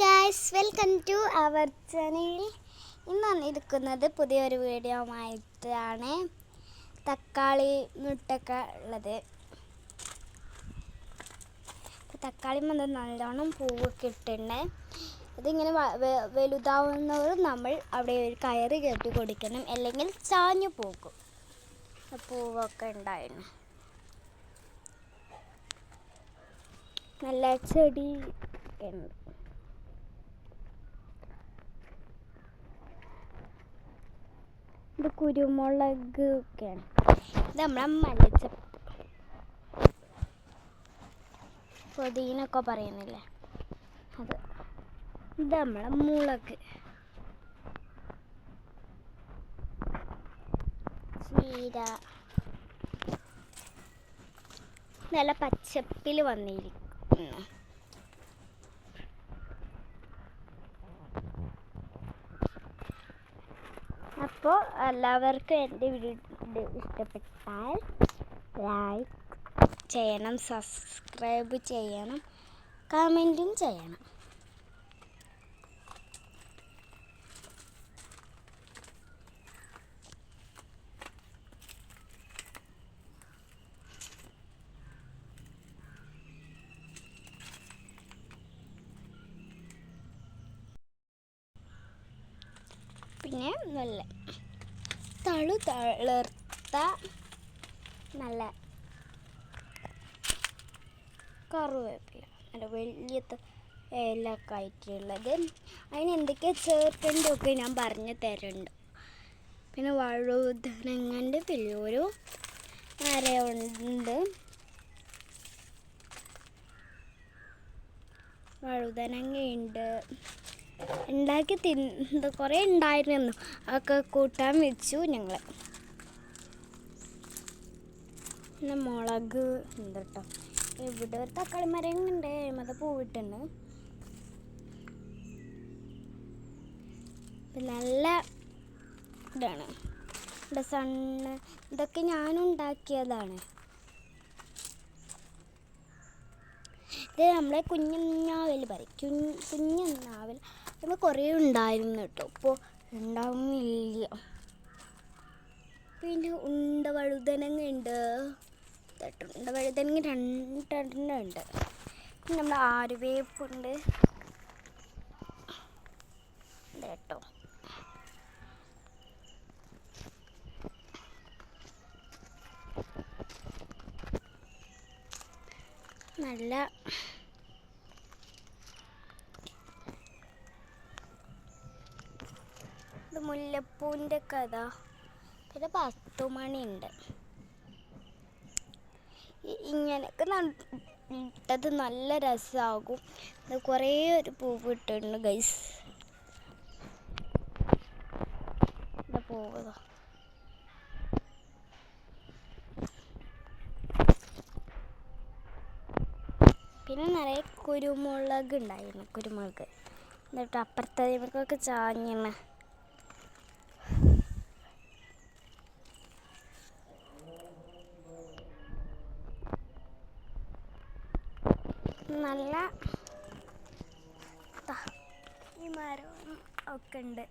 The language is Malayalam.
Guys welcome to our channel ഇന്ന് വന്നിരിക്കുന്നത് പുതിയൊരു വീഡിയോ ആയിട്ടാണ്. തക്കാളി മുട്ടൊക്കെ ഉള്ളത്. തക്കാളി വന്ന് നല്ലോണം പൂവൊക്കെ ഇട്ടുണ്ട് ഇതിങ്ങനെ വലുതാവുന്നവരും നമ്മൾ അവിടെ ഒരു കയറ് കെട്ടി കൊടുക്കണം. അല്ലെങ്കിൽ ചാഞ്ഞു പോകും. പൂവൊക്കെ ഉണ്ടായിരുന്നു. നല്ല ചെടി ഉണ്ട് ഇത് കുരുമുളക് ഇത് നമ്മളെ മല്ലിച്ച പൊതിനൊക്കെ പറയുന്നില്ലേ? അത്. ഇത് നമ്മളെ മുളക്. ചീര. നല്ല പച്ചപ്പിൽ വന്നിരിക്കുന്നു. അപ്പോൾ എല്ലാവർക്കും എന്റെ വീഡിയോ ഇഷ്ടപ്പെട്ടാൽ ലൈക്ക് ചെയ്യണം സബ്സ്ക്രൈബ് ചെയ്യണം കമന്റും ചെയ്യണം. പിന്നെ നല്ല തളു തളിർത്ത നല്ല കറുവേപ്പില. നല്ല വലിയ ഇലൊക്കെ ആയിട്ടുള്ളത് അതിന് എന്തൊക്കെ ചേർക്കേണ്ടതൊക്കെ ഞാൻ പറഞ്ഞു തരുന്നുണ്ട് പിന്നെ വഴുതനങ്ങന്റെ വലിയൊരു മരമുണ്ട് വഴുതനങ്ങയുണ്ട് ഉണ്ടാക്കി തിന്ന കുറേ ഉണ്ടായിരുന്നു അതൊക്കെ കൂട്ടാൻ വെച്ചു ഞങ്ങൾ പിന്നെ മുളക് ഉണ്ട് കേട്ടോ ഇവിടെ ഒരു തക്കാളി മരം ഉണ്ട് അത് പൂവിട്ടുണ്ട് നല്ല ഇതാണ്. ഇവിടെ സണ്ണ് ഇതൊക്കെ ഞാനും ഉണ്ടാക്കിയതാണ്. ഇത് നമ്മളെ കുഞ്ഞനാവൽ പറയും. കുഞ്ഞ് കുഞ്ഞനാവൽ നമ്മൾ കുറേ ഉണ്ടായിരുന്നു കേട്ടോ. ഇപ്പോൾ ഉണ്ടാവുന്നില്ല. പിന്നെ ഉണ്ട വഴുതനങ്ങ ഉണ്ട് ഉണ്ട വഴുതനങ്ങ രണ്ടെണ്ണം ഉണ്ട്. പിന്നെ നമ്മൾ ആരുവേപ്പുണ്ട് കേട്ടോ. നല്ല ഇത് മുല്ലപ്പൂവിന്റെ കഥ. പിന്നെ പത്തു മണിയുണ്ട്. ഇ- ഇങ്ങനെയൊക്കെ നട്ടത് നല്ല രസമാകും കുറേ ഒരു പൂവ് ഇട്ടിട്ടുണ്ട് ഗൈസ് പൂവ്. പിന്നെ നിറയെ കുരുമുളക് ഉണ്ടായിരുന്നു കുരുമുളക്. എന്നിട്ട് അപ്പുറത്തെ ഇവർക്കൊക്കെ ചാഞ്ഞണ് നല്ല ഈ മരവും ഒക്കെ ഉണ്ട്.